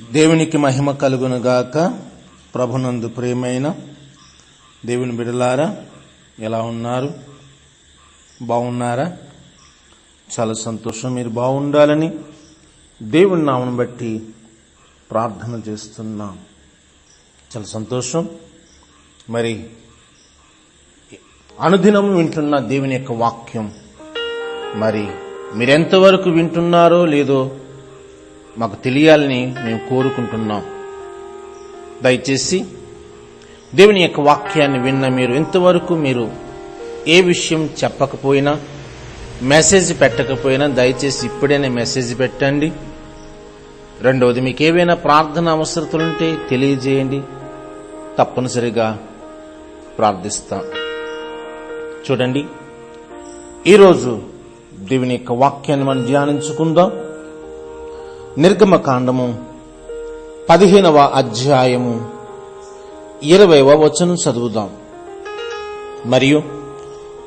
దేవునికి మహిమ కలుగునుగాక. ప్రభునందు ప్రేమైన దేవుని బిడలారా ఎలా ఉన్నారు? బాగున్నారా చాలా సంతోషం మీరు బాగుండాలని దేవుని నామను బట్టి ప్రార్థన చేస్తున్నాం. చాలా సంతోషం. మరి అనుదినం వింటున్న దేవుని యొక్క వాక్యం. మరి మీరెంతవరకు వింటున్నారో లేదో మాకు తెలియాలని మేము కోరుకుంటున్నాం. దయచేసి దేవుని యొక్క వాక్యాన్ని విన్న మీరు ఇంతవరకు మీరు ఏ విషయం చెప్పకపోయినా మెసేజ్ పెట్టకపోయినా దయచేసి ఇప్పుడైనా మెసేజ్ పెట్టండి. రెండవది మీకు ఏవైనా ప్రార్థన అవసరతలుంటే తెలియజేయండి. తప్పనిసరిగా ప్రార్థిస్తాం. చూడండి ఈరోజు దేవుని యొక్క వాక్యాన్ని మనం ధ్యానించుకుందాం. నిర్గమకాండము పదిహేనవ అధ్యాయము ఇరవైవ వచనం చదువుదాం. మరియు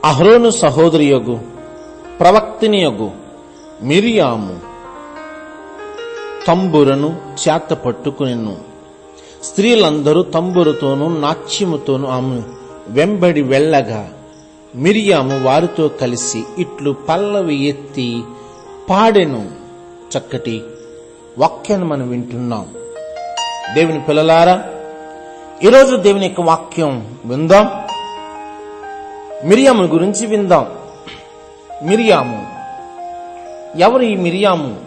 అహ్రోను సహోదరి యొగు ప్రవక్తిని యొగు మిరియాము తంబురను చేత పట్టుకునిను స్త్రీలందరూ తంబురతోనూ నాట్యముతోనూ ఆమె వెంబడి వెళ్ళగా మిరియాము వారితో కలిసి ఇట్లు పల్లవి ఎత్తి పాడెను చక్కటి వాక్యాన్ని మనం వింటున్నాం. దేవుని పిల్లలారా ఈరోజు దేవుని యొక్క వాక్యం విందాం. మిరియాము గురించి విందాం. మిరియాము. ఎవరు ఈ మిరియాము?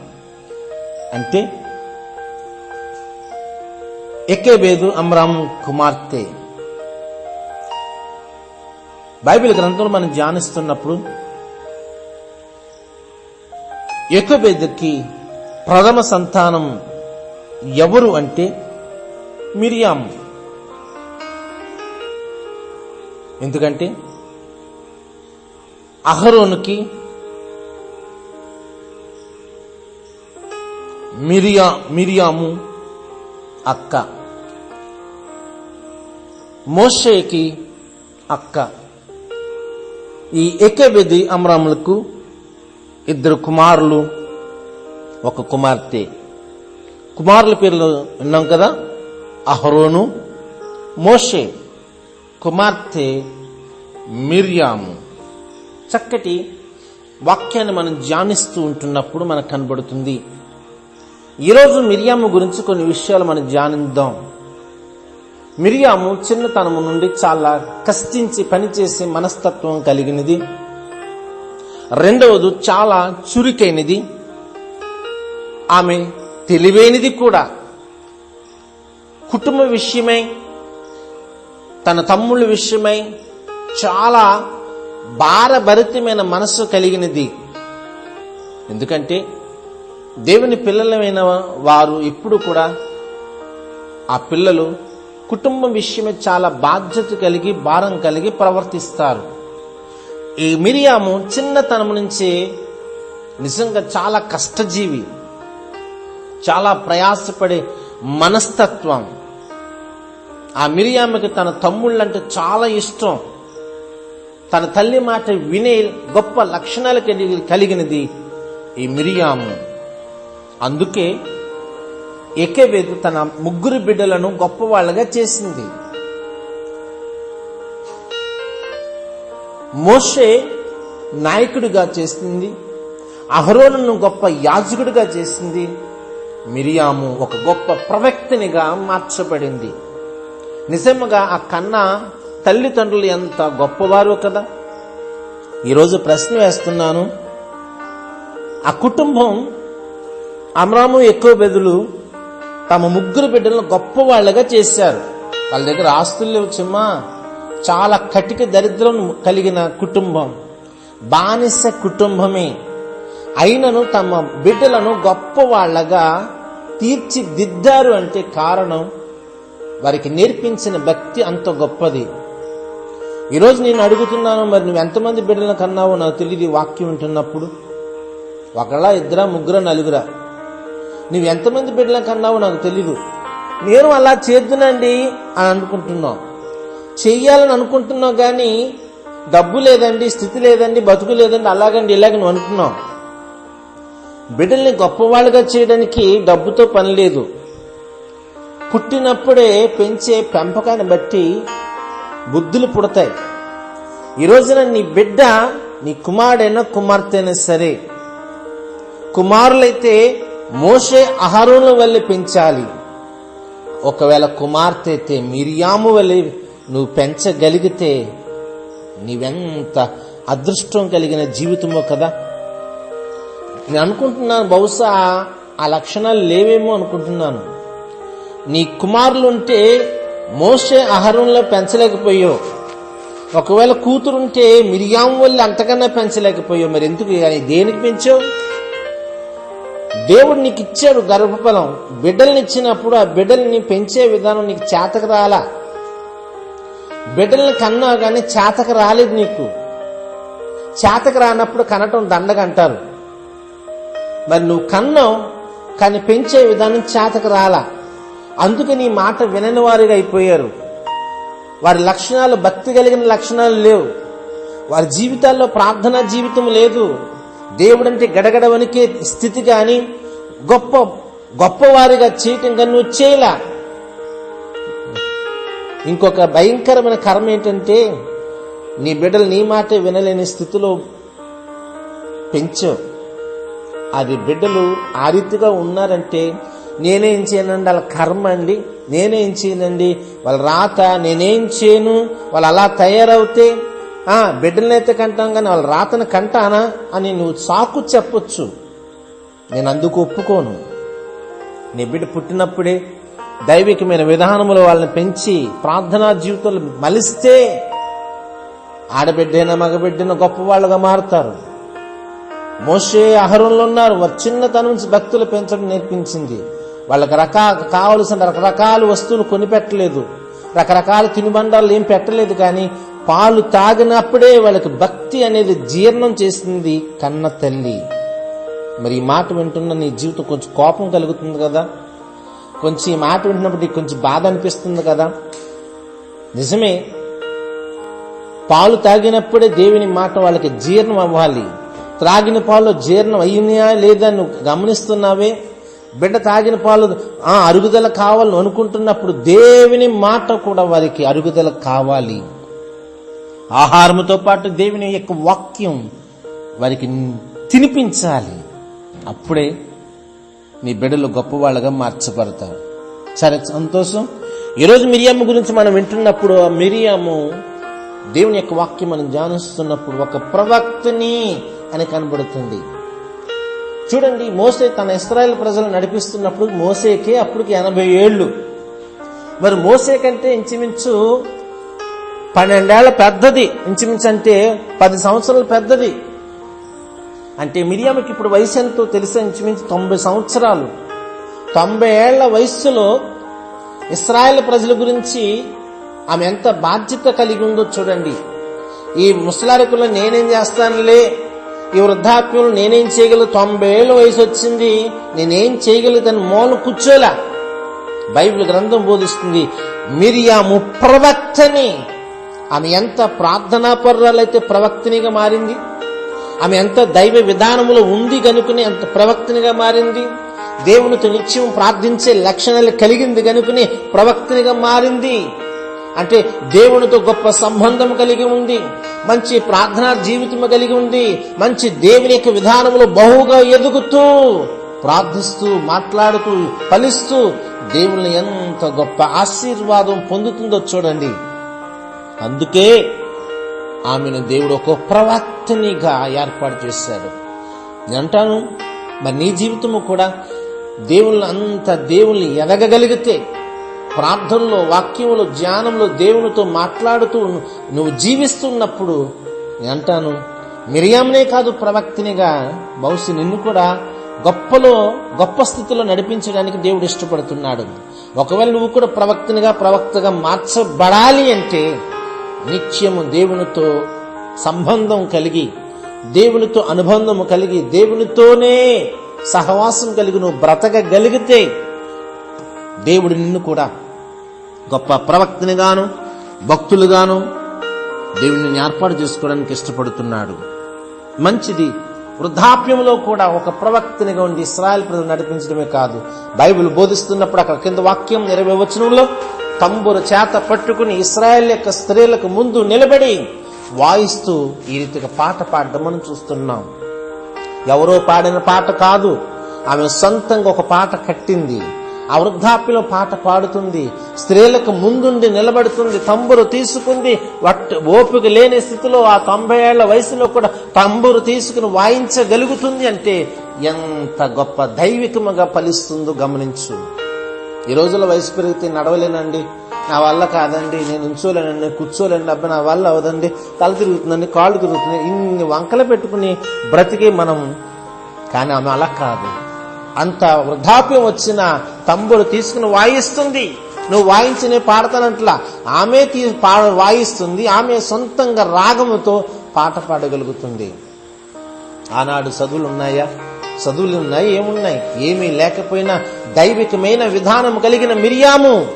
అంటే ఎక్కేబేదు అమ్రాము కుమార్తె. బైబిల్ గ్రంథంలో మనం ధ్యానిస్తున్నప్పుడు ఎక్కబేదకి ప్రథమ సంతానం ఎవరు అంటే మిరియాం ఎందుకంటే అహరోనుకి మిరియా మిరియాము అక్క. మోషేకి అక్క. ఈ ఎకేబెది అమరాములకు ఇద్దరు కుమారులు ఒక కుమార్తె. కుమారుల పేర్లు విన్నాం కదా? అహరోను మోషే కుమార్తె మిర్యాము. చక్కటి వాక్యాన్ని మనం ధ్యానిస్తూ ఉంటున్నప్పుడు మనకు కనబడుతుంది. ఈరోజు మిరియాము గురించి కొన్ని విషయాలు మనం ధ్యానిద్దాం. మిరియాము చిన్నతనము నుండి చాలా కష్టించి పనిచేసే మనస్తత్వం కలిగినది. రెండవది చాలా చురుకైనది. ఆమె తెలివైనది కూడా. కుటుంబ విషయమై తన తమ్ముళ్ళ విషయమై చాలా భారభరితమైన మనస్సు కలిగినది. ఎందుకంటే దేవుని పిల్లలమైన వారు ఎప్పుడు కూడా ఆ పిల్లలు కుటుంబం విషయమే చాలా బాధ్యత కలిగి భారం కలిగి ప్రవర్తిస్తారు. ఈ మిరియాము చిన్నతనం నుంచే నిజంగా చాలా కష్టజీవి. చాలా ప్రయాసపడే మనస్తత్వం. ఆ మిరియామకి తన తమ్ముళ్ళంటే చాలా ఇష్టం. తన తల్లి మాట వినే గొప్ప లక్షణాలు కలిగి కలిగినది ఈ మిరియాము. అందుకే ఎకేబేదు తన ముగ్గురు బిడ్డలను గొప్పవాళ్ళగా చేసింది. మోషే నాయకుడిగా చేసింది. అహరోలను గొప్ప యాజకుడిగా చేసింది. మిరియాము ఒక గొప్ప ప్రవక్తినిగా మార్చబడింది. నిజంగా ఆ కన్న తల్లిదండ్రులు ఎంత గొప్పవారు కదా. ఈరోజు ప్రశ్న వేస్తున్నాను. ఆ కుటుంబం అమరాము ఎక్కువ బెదులు తమ ముగ్గురు బిడ్డలను గొప్పవాళ్ళగా చేశారు. వాళ్ళ దగ్గర ఆస్తులు లేవు చిమ్మా చాలా కటిక దరిద్రం కలిగిన కుటుంబం. బానిస కుటుంబమే. అయినను తమ బిడ్డలను గొప్పవాళ్ళగా తీర్చిదిద్దారు అంటే కారణం వారికి నేర్పించిన భక్తి అంత గొప్పది. ఈరోజు నేను అడుగుతున్నాను మరి నువ్వు ఎంతమంది బిడ్డలను కన్నావో నాకు తెలియదు వాక్యం వింటున్నప్పుడు. ఒకళ్ళ ఇద్దరా ముగ్గురా నలుగురా. నువ్వు ఎంతమంది బిడ్డలను కన్నావో నాకు తెలీదు. నేను అలా చేద్దునండి అని అనుకుంటున్నావు. చెయ్యాలని అనుకుంటున్నావు కానీ డబ్బు లేదండి స్థితి లేదండి బతుకు లేదండి అలాగండి ఇలాగ నువ్వు అనుకున్నావు. బిడ్డల్ని గొప్పవాళ్ళుగా చేయడానికి డబ్బుతో పని లేదు. పుట్టినప్పుడే పెంచే పెంపకాన్ని బట్టి బుద్ధులు పుడతాయి. ఈ రోజున నీ బిడ్డ నీ కుమారుడైనా కుమార్తెనా సరే కుమారులైతే మోసే అహరోను వల్లే పెంచాలి. ఒకవేళ కుమార్తె అయితే మిరియాము వల్లే నువ్వు పెంచగలిగితే నీవెంత అదృష్టం కలిగిన జీవితమో కదా? నేను అనుకుంటున్నాను బహుశా ఆ లక్షణాలు లేవేమో అనుకుంటున్నాను. నీ కుమారులుంటే మోసే ఆహారంలో పెంచలేకపోయావు. ఒకవేళ కూతురుంటే మిరియాం వల్ల అంతకన్నా పెంచలేకపోయావు. మరి ఎందుకు కానీ దేనికి పెంచావు? దేవుడు నీకు ఇచ్చాడు గర్భఫలం. బిడ్డల్ని ఇచ్చినప్పుడు ఆ బిడ్డల్ని పెంచే విధానం నీకు చేతకు రాలా. బిడ్డల్ని కన్నా కానీ చేతకు రాలేదు నీకు. చేతకు రానప్పుడు కనటం దండగంటారు. మరి నువ్వు కన్నావు కానీ పెంచే విధానం చేతకు రాలా. అందుకే నీ మాట వినని వారిగా అయిపోయారు. వారి లక్షణాలు భక్తి కలిగిన లక్షణాలు లేవు. వారి జీవితాల్లో ప్రార్థనా జీవితం లేదు. దేవుడంటే గడగడ వణికే స్థితి కానీ గొప్ప గొప్పవారిగా చేయటం కానీ నువ్వు చేయలా. ఇంకొక భయంకరమైన కర్మ ఏంటంటే నీ బిడ్డలు నీ మాటే వినలేని స్థితిలో పెంచావు. అది బిడ్డలు ఆ రీతిగా ఉన్నారంటే నేనేం చేయనండి? వాళ్ళ కర్మ అండి. నేనేం చేయనండి? వాళ్ళ రాత నేనేం చేయను? వాళ్ళు అలా తయారవుతే ఆ బిడ్డలనైతే కంటాం కానీ వాళ్ళ రాతను కంటానా అని నువ్వు సాకు చెప్పొచ్చు. నేను అందుకు ఒప్పుకోను. నీ బిడ్డ పుట్టినప్పుడే దైవికమైన విధానములు వాళ్ళని పెంచి ప్రార్థనా జీవితంలో మలిస్తే ఆడబిడ్డైనా మగబిడ్డైనా గొప్పవాళ్ళుగా మారుతారు. మోషే అహరంలో ఉన్నారు. వారి చిన్నతనం నుంచి భక్తులు పెంచడం నేర్పించింది. వాళ్ళకి రకా కావలసిన రకరకాల వస్తువులు కొనిపెట్టలేదు. రకరకాల తినుబండాలు ఏం పెట్టలేదు కానీ పాలు తాగినప్పుడే వాళ్ళకి భక్తి అనేది జీర్ణం చేసింది కన్న తల్లి. మరి ఈ మాట వింటున్న నీ జీవితం కొంచెం కోపం కలుగుతుంది కదా? కొంచెం ఈ మాట వింటున్నప్పుడు నీకు కొంచెం బాధ అనిపిస్తుంది కదా? నిజమే. పాలు తాగినప్పుడే దేవుని మాట వాళ్ళకి జీర్ణం అవ్వాలి. త్రాగిన పాలు జీర్ణం అయ్యినాయా లేదా నువ్వు గమనిస్తున్నావే? బిడ్డ తాగిన పాలు ఆ అరుగుదల కావాలని అనుకుంటున్నప్పుడు దేవుని మాట కూడా వారికి అరుగుదల కావాలి. ఆహారముతో పాటు దేవుని యొక్క వాక్యం వారికి తినిపించాలి. అప్పుడే నీ బిడ్డలు గొప్పవాళ్ళగా మార్చబడతారు. సరే సంతోషం. ఈరోజు మిరియాము గురించి మనం వింటున్నప్పుడు ఆ మిరియాము దేవుని యొక్క వాక్యం మనం ధ్యానిస్తున్నప్పుడు ఒక ప్రవక్తని అని కనబడుతుంది. చూడండి మోసే తన ఇస్రాయల్ ప్రజలు నడిపిస్తున్నప్పుడు మోసేకే అప్పటికి ఎనభై ఏళ్ళు. మరి మోసే కంటే ఇంచుమించు పన్నెండేళ్ళ పెద్దది. ఇంచుమించు అంటే పది సంవత్సరాలు పెద్దది. అంటే మిరియామకి ఇప్పుడు వయసు ఎంతో తెలిసే? ఇంచుమించు తొంభై సంవత్సరాలు. తొంభై ఏళ్ళ వయస్సులో ఇస్రాయల్ ప్రజల గురించి ఆమె ఎంత బాధ్యత కలిగి ఉందో చూడండి. ఈ ముసలారికులు నేనేం చేస్తానులే? ఈ వృద్ధాప్యంలో నేనేం చేయగలను? తొంభై ఏళ్ళ వయసు వచ్చింది. నేనేం చేయగలుగుతాను మూల కూర్చోలా. బైబిల్ గ్రంథం బోధిస్తుంది మిరియాము ప్రవక్తని. ఆమె ఎంత ప్రార్థనా పర్రాలైతే ప్రవక్తనిగా మారింది. ఆమె ఎంత దైవ విధానములో ఉంది కనుకనే అంత ప్రవక్తనిగా మారింది. దేవునితో నిత్యం ప్రార్థించే లక్షణాలు కలిగింది కనుకనే ప్రవక్తనిగా మారింది. అంటే దేవునితో గొప్ప సంబంధం కలిగి ఉంది మంచి ప్రార్థనా జీవితం కలిగి ఉంది మంచి దేవుని యొక్క విధానంలో బహుగా ఎదుగుతూ ప్రార్థిస్తూ మాట్లాడుతూ ఫలిస్తూ దేవుని ఎంత గొప్ప ఆశీర్వాదం పొందుతుందో చూడండి. అందుకే ఆమెను దేవుడు ఒక ప్రవక్తనిగా ఏర్పాటు చేశాడు. నేను అంటాను మరి నీ జీవితము కూడా దేవుళ్ళు అంత దేవుల్ని ఎదగగలిగితే ప్రార్థనలో వాక్యంలో ధ్యానంలో దేవునితో మాట్లాడుతూ నువ్వు జీవిస్తున్నప్పుడు నేను అంటాను మిరియామునే కాదు ప్రవక్తినిగా బహుశా నిన్ను కూడా గొప్పలో గొప్ప స్థితిలో నడిపించడానికి దేవుడు ఇష్టపడుతున్నాడు. ఒకవేళ నువ్వు కూడా ప్రవక్తనిగా ప్రవక్తగా మార్చబడాలి అంటే నిత్యము దేవునితో సంబంధం కలిగి దేవునితో అనుబంధము కలిగి దేవునితోనే సహవాసం కలిగి నువ్వు బ్రతకగలిగితే దేవుడు నిన్ను కూడా గొప్ప ప్రవక్తనిగాను భక్తులుగాను దేవుని ఏర్పాటు చేసుకోవడానికి ఇష్టపడుతున్నాడు. మంచిది వృద్ధాప్యంలో కూడా ఒక ప్రవక్తనిగా ఉండి ఇస్రాయల్ ప్రజలు నడిపించడమే కాదు. బైబిల్ బోధిస్తున్నప్పుడు అక్కడ కింద వాక్యం నెరవేర్వచనంలో తంబురు చేత పట్టుకుని ఇస్రాయల్ యొక్క స్త్రీలకు ముందు నిలబడి వాయిస్తూ ఈ రీతిగా పాట పాడడం మనం చూస్తున్నాం. ఎవరో పాడిన పాట కాదు ఆమె సొంతంగా ఒక పాట కట్టింది. ఆ వృద్ధాప్యలో పాట పాడుతుంది స్త్రీలకు ముందుండి నిలబడుతుంది తంబురు తీసుకుంది ఓపిక లేని స్థితిలో ఆ తొంభై ఏళ్ళ వయసులో కూడా తంబురు తీసుకుని వాయించగలుగుతుంది అంటే ఎంత గొప్ప దైవికముగా ఫలిస్తుందో గమనించు. ఈ రోజుల్లో వయసు పెరిగితే నడవలేనండి. నా వల్ల కాదండి నేను ఉంచోలేనండి కూర్చోలేండి అబ్బాయి నా వల్ల అవదండి. తల తిరుగుతుందండి కాళ్ళు తిరుగుతుంది ఇన్ని వంకలు పెట్టుకుని బ్రతికి మనం. కానీ ఆమె అలా కాదు. అంత వృద్ధాప్యం వచ్చిన తంబులు తీసుకుని వాయిస్తుంది. నువ్వు వాయించి నేను పాడతానంట్లా ఆమె తీ పాడ వాయిస్తుంది. ఆమె సొంతంగా రాగముతో పాట పాడగలుగుతుంది. ఆనాడు చదువులు ఉన్నాయా చదువులు ఉన్నాయి ఏమున్నాయి? ఏమీ లేకపోయినా దైవికమైన విధానం కలిగిన మిరియాము.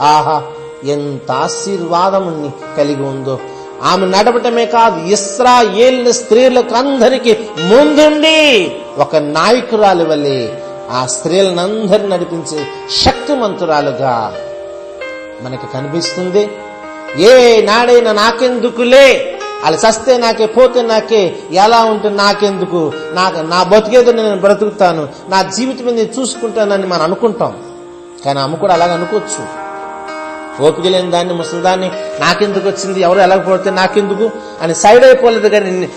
ఆహా ఎంత ఆశీర్వాదముని కలిగి ఉందో. ఆమె నడపటమే కాదు ఇస్రా ఇస్రాయేల్ స్త్రీలకు అందరికి ముందుండి ఒక నాయకురాలి వల్లే ఆ స్త్రీలనందరిని నడిపించే శక్తిమంతురాలుగా మనకి కనిపిస్తుంది. ఏ నాడైనా నాకెందుకులే? వాళ్ళు చస్తే నాకే పోతే నాకే ఎలా ఉంటే నాకెందుకు? నాకు నా బతికేదో నేను బ్రతుకుతాను. నా జీవితం నేను చూసుకుంటానని మనం అనుకుంటాం. కానీ ఆమె కూడా అలాగ అనుకోవచ్చు. ఓపిక లేని దాన్ని ముసలిదాన్ని నాకెందుకు వచ్చింది? ఎవరు ఎలా పోతే నాకెందుకు? అని సైడ్ అయిపోలేదు కానీ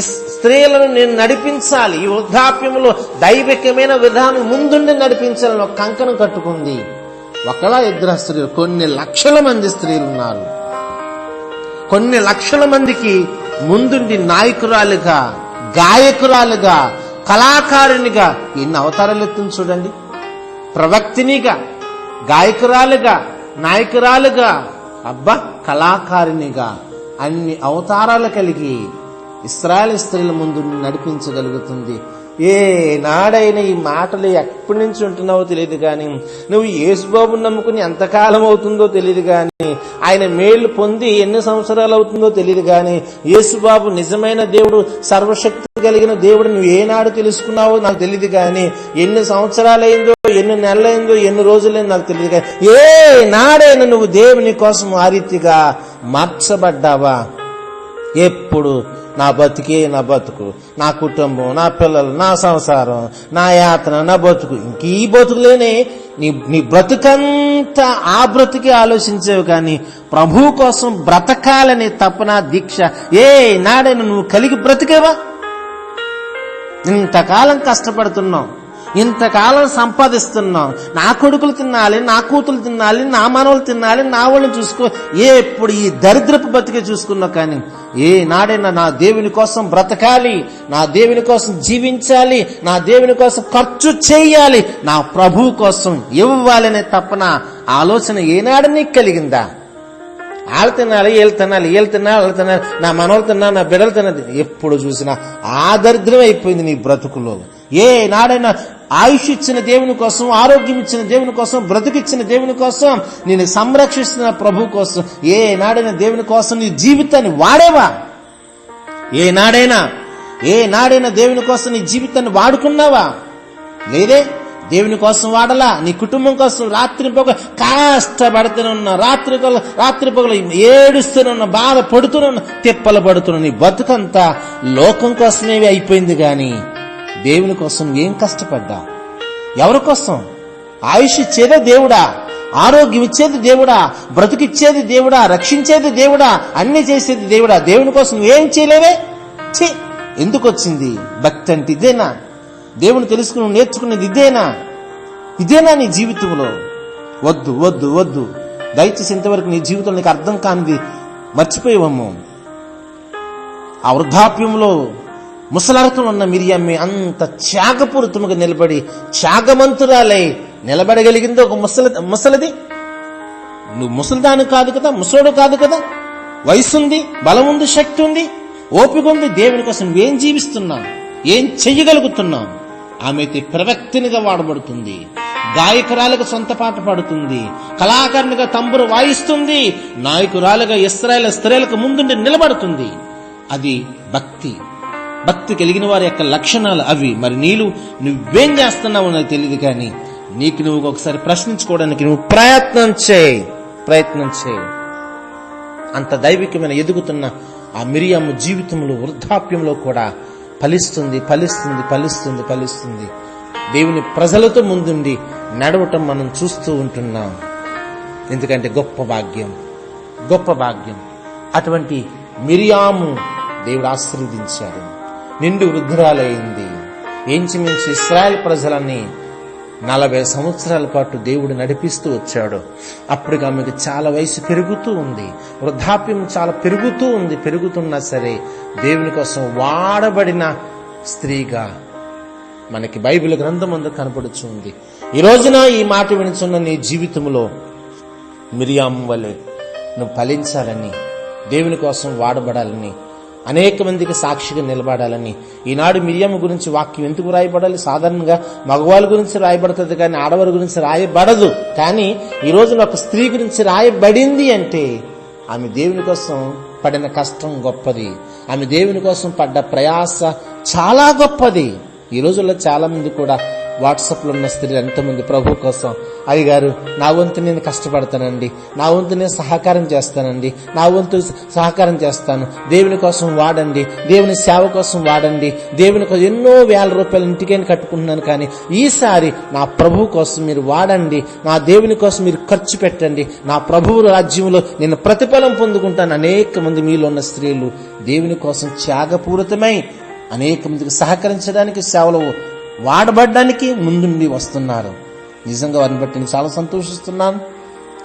స్త్రీలను నేను నడిపించాలి. ఈ వృద్ధాప్యంలో దైవికమైన విధానం ముందుండి నడిపించాలని ఒక కంకణం కట్టుకుంది. ఒకలా ఇద్దరు స్త్రీలు కొన్ని లక్షల మంది స్త్రీలు ఉన్నారు. కొన్ని లక్షల మందికి ముందుండి నాయకురాలుగా గాయకురాలుగా కళాకారునిగా ఎన్ని అవతారాలు ఎత్తుంది చూడండి. ప్రవక్తినిగా గాయకురాలుగా నాయకురాలుగా అబ్బా కళాకారినిగా అన్ని అవతారాలు కలిగి ఇస్రాయల్ స్త్రీల ముందు నడిపించగలుగుతుంది. ఏ నాడైన ఈ మాటలు ఎప్పటి నుంచి ఉంటున్నావో తెలియదు కానీ నువ్వు యేసుబాబుని నమ్ముకుని ఎంతకాలం అవుతుందో తెలియదు కానీ ఆయన మేళ్ళు పొంది ఎన్ని సంవత్సరాలు అవుతుందో తెలియదు కానీ యేసుబాబు నిజమైన దేవుడు సర్వశక్తి కలిగిన దేవుడు నువ్వు ఏనాడు తెలుసుకున్నావో నాకు తెలియదు కానీ ఎన్ని సంవత్సరాలైందో ఎన్ని నెలలైందో ఎన్ని రోజులైందో నాకు తెలియదు కానీ ఏ నాడైనా నువ్వు దేవుని కోసం ఆ రీతిగా మార్చబడ్డావా? ఎప్పుడు నా బతికే నా బతుకు నా కుటుంబం నా పిల్లలు నా సంసారం నా యాతన నా బతుకు ఇంక ఈ బతుకులేనే. నీ నీ బ్రతుకంతా ఆ బ్రతుకే ఆలోచించేవి కానీ ప్రభు కోసం బ్రతకాలని తపన దీక్ష ఏ నాడైనా నువ్వు కలిగి బ్రతికేవా? ఇంతకాలం కష్టపడుతున్నావు. ఇంతకాలం సంపాదిస్తున్నాం. నా కొడుకులు తినాలి నా కూతులు తినాలి నా మనవలు తినాలి నా వాళ్ళని చూసుకో ఏ ఎప్పుడు ఈ దరిద్రపు బతికే చూసుకున్నా కానీ ఏ నాడైనా నా దేవుని కోసం బ్రతకాలి నా దేవుని కోసం జీవించాలి నా దేవుని కోసం ఖర్చు చేయాలి నా ప్రభు కోసం ఇవ్వాలనే తప్పన ఆలోచన ఏనాడు నీకు కలిగిందా? వాళ్ళు తినాలి వీళ్ళు తినాలి వీళ్ళు తినాలి వాళ్ళు తినాలి నా మనవలు తిన్నా నా బిడ్డలు తిన్నది ఎప్పుడు చూసినా ఆ దరిద్రం అయిపోయింది నీ బ్రతుకులో. ఏ నాడైనా ఆయుష్ ఇచ్చిన దేవుని కోసం ఆరోగ్యం ఇచ్చిన దేవుని కోసం బ్రతుకిచ్చిన దేవుని కోసం నేను సంరక్షిస్తున్న ప్రభు కోసం ఏ నాడైనా దేవుని కోసం నీ జీవితాన్ని వాడేవా? ఏ నాడైనా ఏ నాడైనా దేవుని కోసం నీ జీవితాన్ని వాడుకున్నావా? లేదే దేవుని కోసం వాడలా నీ కుటుంబం కోసం రాత్రి పొగ కష్టపడుతూనే ఉన్నా రాత్రి పొగ రాత్రి పొగలు ఏడుస్తూనే ఉన్నా బాధ పడుతూనే ఉన్నా తిప్పలు పడుతున్నా నీ బతుకంతా లోకం కోసమే అయిపోయింది కానీ దేవుని కోసం ఏం కష్టపడ్డా? ఎవరి కోసం? ఆయుష్ ఇచ్చేదే దేవుడా ఆరోగ్యం ఇచ్చేది దేవుడా బ్రతుకిచ్చేది దేవుడా రక్షించేది దేవుడా అన్ని చేసేది దేవుడా. దేవుని కోసం ఏం చేయలేవే? ఛీ! ఎందుకు వచ్చింది? భక్తి అంటే ఇదేనా? దేవుని తెలుసుకుని నేర్చుకునేది ఇదేనా? ఇదేనా నీ జీవితంలో? వద్దు వద్దు వద్దు. దయచేసి ఇంతవరకు నీ జీవితంలో నీకు అర్థం కానిది మర్చిపోయేవమ్ము. ఆ వృద్ధాప్యంలో ముసలరతం ఉన్న మిరియమ్మి అంత త్యాగపూరితముగా నిలబడి త్యాగమంతురాలై నిలబడగలిగింది ఒక ముసలి ముసలిది? నువ్వు ముసలిదాను కాదు కదా ముసలుడు కాదు కదా? వయసుంది బలం ఉంది శక్తి ఉంది ఓపిక ఉంది దేవుని కోసం నువ్వేం జీవిస్తున్నావు? ఏం చెయ్యగలుగుతున్నావు? ఆమె అయితే ప్రవక్తినిగా వాడబడుతుంది గాయకురాలుగా సొంత పాట పాడుతుంది కళాకారునిగా తంబురు వాయిస్తుంది నాయకురాలుగా ఇస్రాయల స్త్రీలకు ముందుండి నిలబడుతుంది. అది భక్తి. భక్తి కలిగిన వారి యొక్క లక్షణాలు అవి. మరి నీళ్ళు నువ్వేం చేస్తున్నావు నాకు తెలియదు కానీ నీకు నువ్వు ఒకసారి ప్రశ్నించుకోవడానికి నువ్వు ప్రయత్నం చేయి. ప్రయత్నం చేయి. అంత దైవికమైన ఎదుగుతున్న ఆ మిరియాము జీవితంలో వృద్ధాప్యంలో కూడా ఫలిస్తుంది ఫలిస్తుంది ఫలిస్తుంది ఫలిస్తుంది. దేవుని ప్రజలతో ముందుండి నడవటం మనం చూస్తూ ఉంటున్నాం. ఎందుకంటే గొప్ప భాగ్యం గొప్ప భాగ్యం. అటువంటి మిరియాము దేవుడు ఆశీర్వదించాడు. నిండు వృద్ధురాలైంది ఇంచుమించు ఇస్రాయల్ ప్రజలని నలభై సంవత్సరాల పాటు దేవుడు నడిపిస్తూ వచ్చాడు. అప్పటికి ఆమెకు చాలా వయసు పెరుగుతూ ఉంది. వృద్ధాప్యం చాలా పెరుగుతూ ఉంది. పెరుగుతున్నా సరే దేవుని కోసం వాడబడిన స్త్రీగా మనకి బైబిల్ గ్రంథం అందు కనపడుచు ఉంది. ఈ రోజున ఈ మాట వినుచున్న నీ జీవితంలో మిరియాం వలె నువ్వు ఫలించాలని దేవుని కోసం వాడబడాలని అనేక మందికి సాక్షిగా నిలబడాలని. ఈనాడు మిరియమ్మ గురించి వాక్యం ఎందుకు రాయబడాలి? సాధారణంగా మగవాళ్ళ గురించి రాయబడుతుంది కానీ ఆడవారి గురించి రాయబడదు. కానీ ఈ రోజున ఒక స్త్రీ గురించి రాయబడింది అంటే ఆమె దేవుని కోసం పడిన కష్టం గొప్పది. ఆమె దేవుని కోసం పడ్డ ప్రయాస చాలా గొప్పది. ఈ రోజుల్లో చాలా మంది కూడా వాట్సాప్లో ఉన్న స్త్రీలు ఎంతమంది? ప్రభు కోసం. అయ్యగారు నా వంతు నేను కష్టపడతానండి. నా వంతు నేను సహకారం చేస్తానండి. నా వంతు సహకారం చేస్తాను. దేవుని కోసం వాడండి. దేవుని సేవ కోసం వాడండి. దేవుని కోసం ఎన్నో వేల రూపాయలు ఇంటికైనా కట్టుకుంటున్నాను కానీ ఈసారి నా ప్రభు కోసం మీరు వాడండి. నా దేవుని కోసం మీరు ఖర్చు పెట్టండి. నా ప్రభువు రాజ్యంలో నేను ప్రతిఫలం పొందుకుంటాను. అనేక మంది మీలో ఉన్న స్త్రీలు దేవుని కోసం త్యాగపూరితమై అనేక మందికి సహకరించడానికి సేవలు వాడబడ్డానికి ముందుండి వస్తున్నారు. నిజంగా వారిని బట్టి నేను చాలా సంతోషిస్తున్నాను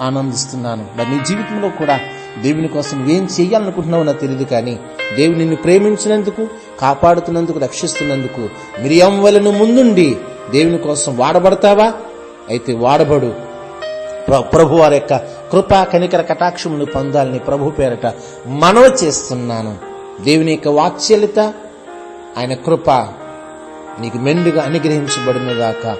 ఆనందిస్తున్నాను. మరి నీ జీవితంలో కూడా దేవుని కోసం ఏం చేయాలనుకుంటున్నావో నాకు తెలియదు కానీ దేవుని నిన్ను ప్రేమించినందుకు కాపాడుతున్నందుకు రక్షిస్తున్నందుకు మిరియం వలను ముందుండి దేవుని కోసం వాడబడతావా? అయితే వాడబడు. ప్రభు వారి యొక్క కృపా కనికర కటాక్షమును పొందాలని ప్రభు పేరట మనవి చేస్తున్నాను. దేవుని యొక్క వాత్సల్యత ఆయన కృప నీకు మెండుగా అనుగ్రహించబడినదాక.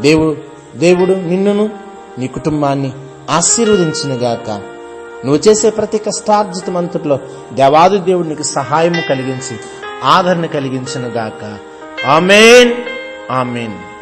దేవుడు దేవుడు నిన్నును నీ కుటుంబాన్ని ఆశీర్వదించినగాక. నువ్వు చేసే ప్రతి కష్టార్జితమంతట్లో దేవాది దేవుడు నీకు సహాయం కలిగించి ఆదరణ కలిగించినగాక. ఆమెన్. ఆమెన్.